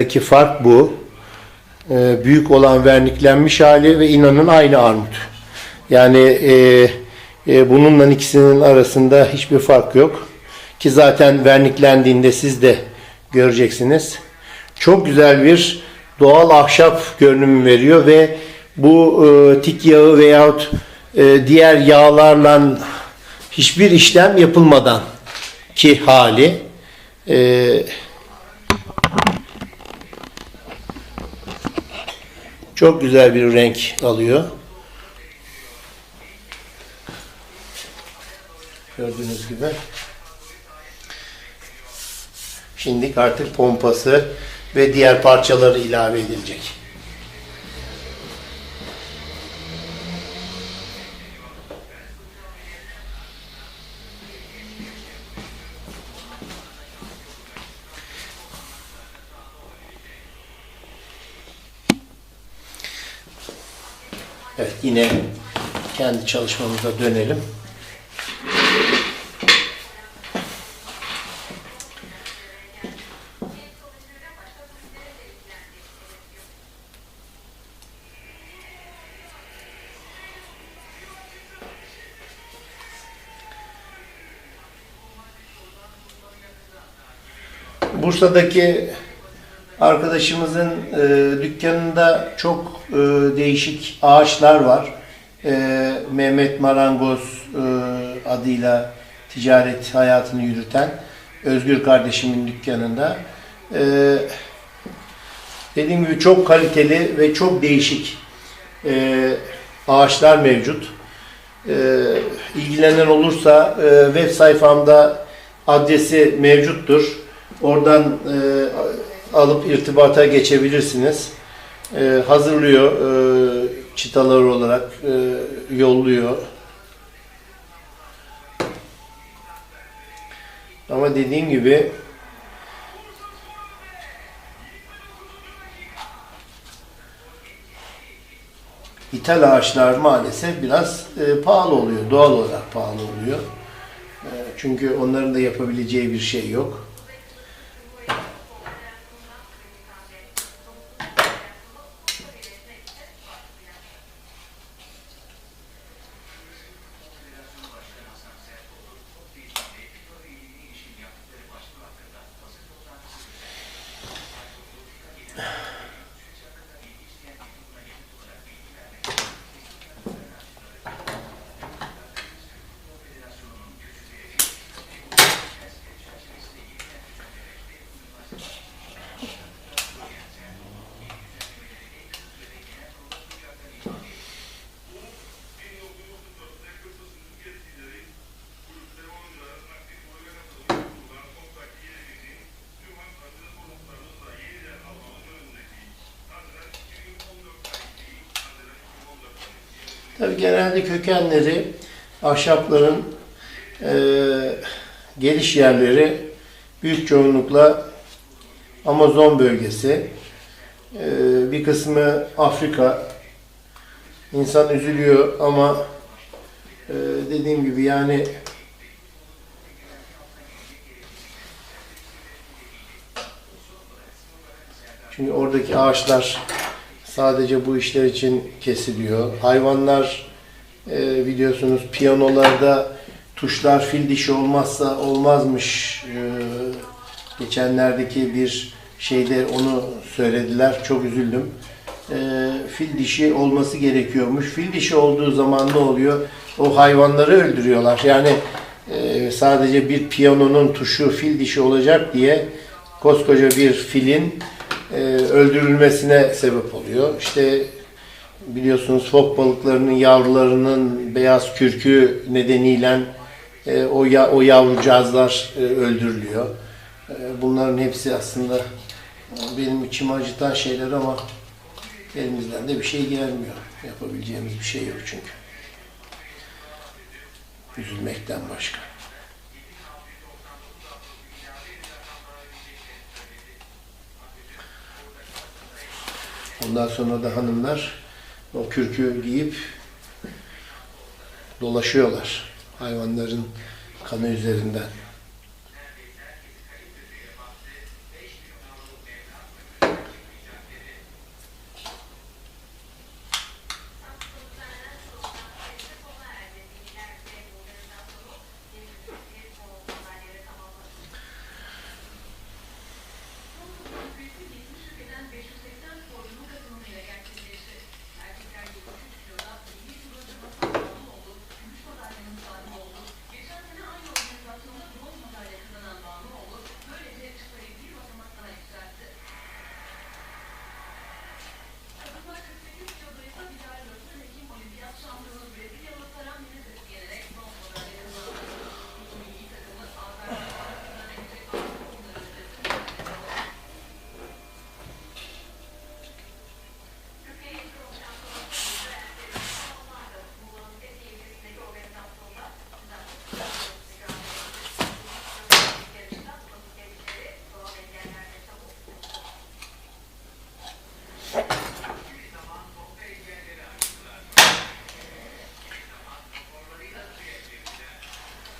Aradaki fark bu. Ee, büyük olan verniklenmiş hali ve inanın aynı armut. Yani e, e, bununla ikisinin arasında hiçbir fark yok. Ki zaten verniklendiğinde siz de göreceksiniz. Çok güzel bir doğal ahşap görünümü veriyor ve bu e, tik yağı veyahut e, diğer yağlarla hiçbir işlem yapılmadan ki hali e, Çok güzel bir renk alıyor. Gördüğünüz gibi. Şimdi artık pompası ve diğer parçaları ilave edilecek. Evet yine kendi çalışmamıza dönelim. Bursa'daki arkadaşımızın e, dükkanında çok e, değişik ağaçlar var. E, Mehmet Marangoz e, adıyla ticaret hayatını yürüten Özgür kardeşimin dükkanında. E, dediğim gibi çok kaliteli ve çok değişik e, ağaçlar mevcut. E, ilgilenen olursa e, web sayfamda adresi mevcuttur. Oradan e, alıp irtibata geçebilirsiniz. E, hazırlıyor, e, çıtalar olarak e, yolluyor. Ama dediğim gibi İthal ağaçlar maalesef biraz e, pahalı oluyor. Doğal olarak pahalı oluyor. E, çünkü onların da yapabileceği bir şey yok. Tabii genelde kökenleri ahşapların e, geliş yerleri büyük çoğunlukla Amazon bölgesi. E, bir kısmı Afrika. İnsan üzülüyor ama e, dediğim gibi yani çünkü oradaki ağaçlar sadece bu işler için kesiliyor. Hayvanlar e, biliyorsunuz piyanolarda tuşlar fil dişi olmazsa olmazmış. E, geçenlerdeki bir şeyde onu söylediler. Çok üzüldüm. E, fil dişi olması gerekiyormuş. Fil dişi olduğu zaman ne oluyor? O hayvanları öldürüyorlar. Yani e, sadece bir piyanonun tuşu fil dişi olacak diye koskoca bir filin e, öldürülmesine sebep oluyor. İşte biliyorsunuz fok balıklarının yavrularının beyaz kürkü nedeniyle e, o ya, o yavrucağızlar e, öldürülüyor. E, bunların hepsi aslında benim içimi acıtan şeyler ama elimizden de bir şey gelmiyor. Yapabileceğimiz bir şey yok çünkü. Üzülmekten başka. Ondan sonra da hanımlar o kürkü giyip dolaşıyorlar hayvanların kanı üzerinden.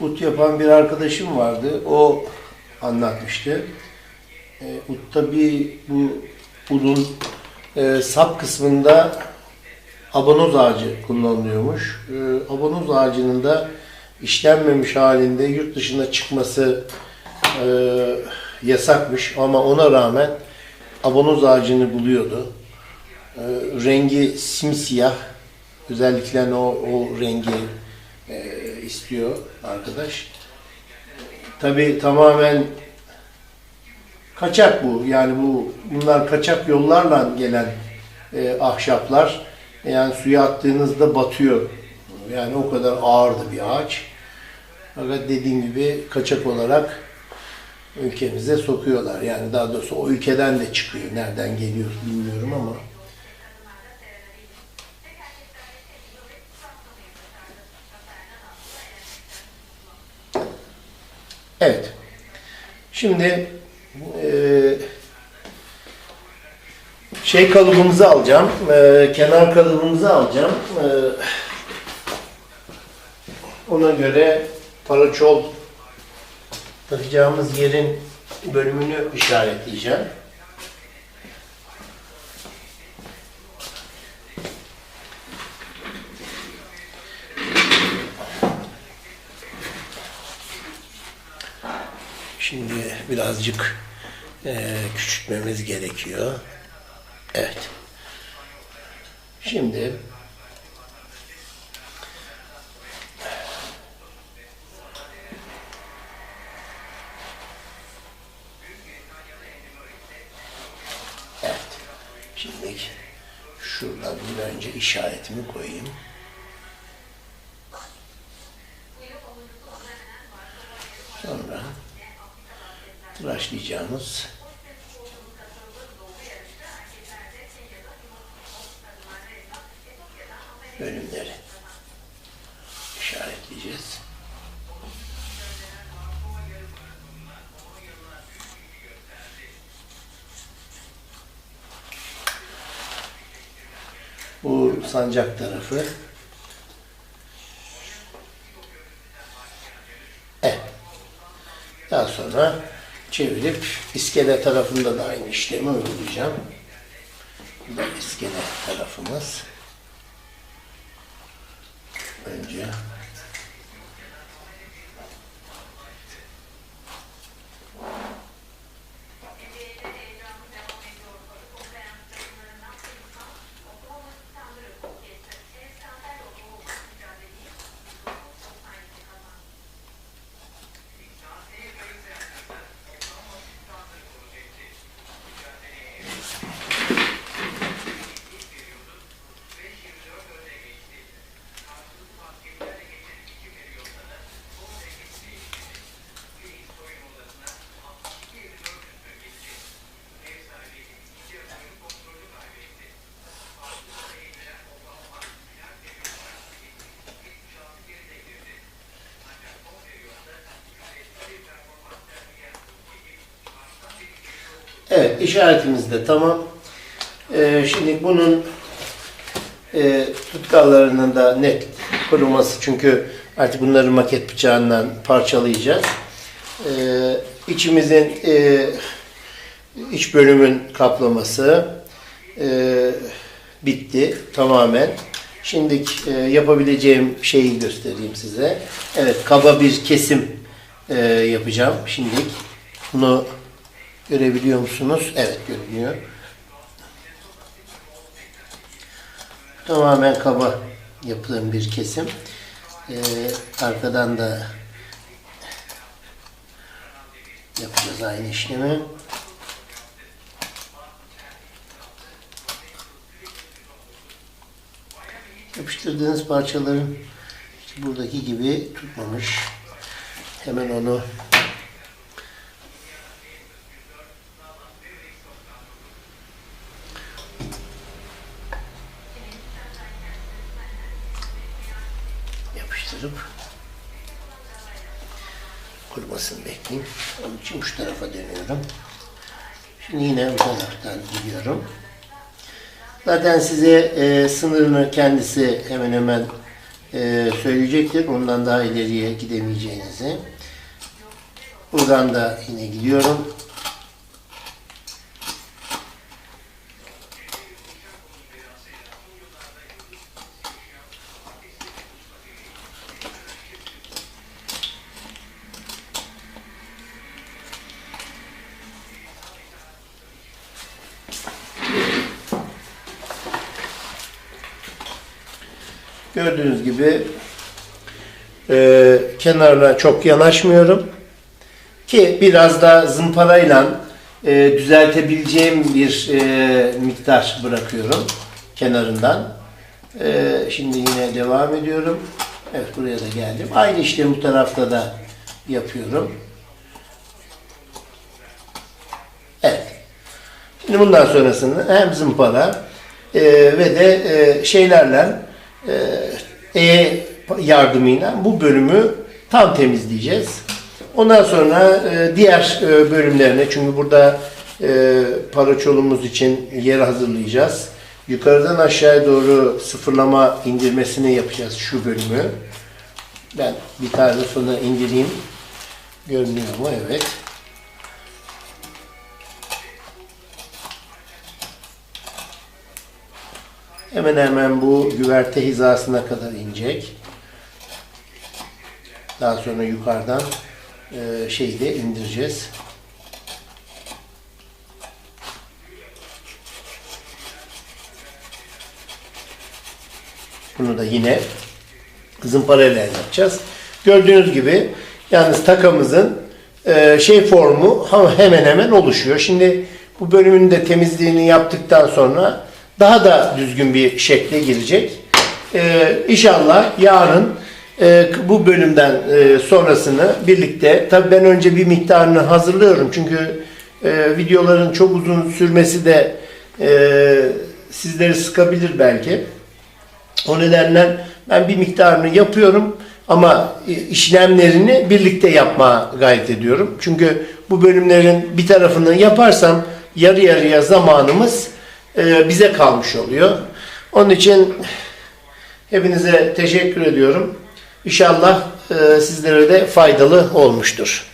Ut yapan bir arkadaşım vardı. O anlatmıştı. E, utta bir bu udun e, sap kısmında abanoz ağacı kullanılıyormuş. E, abanoz ağacının da işlenmemiş halinde yurt dışına çıkması e, yasakmış ama ona rağmen abanoz ağacını buluyordu. E, rengi simsiyah. Özellikle o, o rengi e, istiyor arkadaş. Tabi tamamen kaçak bu. Yani bu bunlar kaçak yollarla gelen e, ahşaplar. Yani suya attığınızda batıyor. Yani o kadar ağırdı bir ağaç. Fakat dediğim gibi kaçak olarak ülkemize sokuyorlar. Yani daha doğrusu o ülkeden de çıkıyor. Nereden geliyor bilmiyorum ama. Evet. Şimdi eee şey kalıbımızı alacağım. eee, kenar kalıbımızı alacağım. Eee, ona göre paraçol takacağımız yerin bölümünü işaretleyeceğim. Şimdi birazcık eee, küçültmemiz gerekiyor. Evet. Şimdi Evet. Şimdi şuradan bir önce işaretimi koyayım. Sonra tıraşlayacağımız bölümleri işaretleyeceğiz. Bu sancak tarafı. Evet. Daha sonra çevirip iskele tarafında da aynı işlemi uygulayacağım. Bu da iskele tarafımız. Önce Evet, işaretimiz de tamam. Ee, şimdi bunun e, tutkallarının da net kuruması çünkü artık bunları maket bıçağından parçalayacağız. Ee, içimizin e, iç bölümün kaplaması e, bitti tamamen. Şimdi e, yapabileceğim şeyi göstereyim size. Evet, kaba bir kesim e, yapacağım şimdilik. Bunu Görebiliyor musunuz? Evet görünüyor. Tamamen kaba yapılan bir kesim. Ee, arkadan da yapacağız aynı işlemi. Yapıştırdığınız parçaların buradaki gibi tutmamış. Hemen onu yapıştırıp kurumasını bekleyeyim. Onun için şu tarafa dönüyorum. Şimdi yine bu taraftan gidiyorum. Zaten size e, sınırını kendisi hemen hemen e, söyleyecektir. Ondan daha ileriye gidemeyeceğinizi. Buradan da yine gidiyorum. Gördüğünüz gibi e, kenarına çok yanaşmıyorum. Ki biraz da zımparayla e, düzeltebileceğim bir e, miktar bırakıyorum kenarından. E, şimdi yine devam ediyorum. Evet buraya da geldim. Aynı işlemi bu tarafta da yapıyorum. Evet. Şimdi bundan sonrasını hem zımpara e, ve de e, şeylerle e, e yardımıyla bu bölümü tam temizleyeceğiz. Ondan sonra e, diğer e, bölümlerine çünkü burada e, paraçolumuz için yer hazırlayacağız. Yukarıdan aşağıya doğru sıfırlama indirmesini yapacağız şu bölümü. Ben bir tane sonra indireyim. Görünüyor mu? Evet. Hemen hemen bu güverte hizasına kadar inecek. Daha sonra yukarıdan e, şeyi de indireceğiz. Bunu da yine zımparayla yapacağız. Gördüğünüz gibi yalnız takamızın e, şey formu hemen hemen oluşuyor. Şimdi bu bölümün de temizliğini yaptıktan sonra daha da düzgün bir şekle girecek. E, inşallah yarın e, bu bölümden e, sonrasını birlikte tabii ben önce bir miktarını hazırlıyorum çünkü e, videoların çok uzun sürmesi de e, sizleri sıkabilir belki. O nedenle ben bir miktarını yapıyorum ama işlemlerini birlikte yapmaya gayret ediyorum. Çünkü bu bölümlerin bir tarafını yaparsam yarı yarıya zamanımız e, bize kalmış oluyor. Onun için hepinize teşekkür ediyorum. İnşallah e, sizlere de faydalı olmuştur.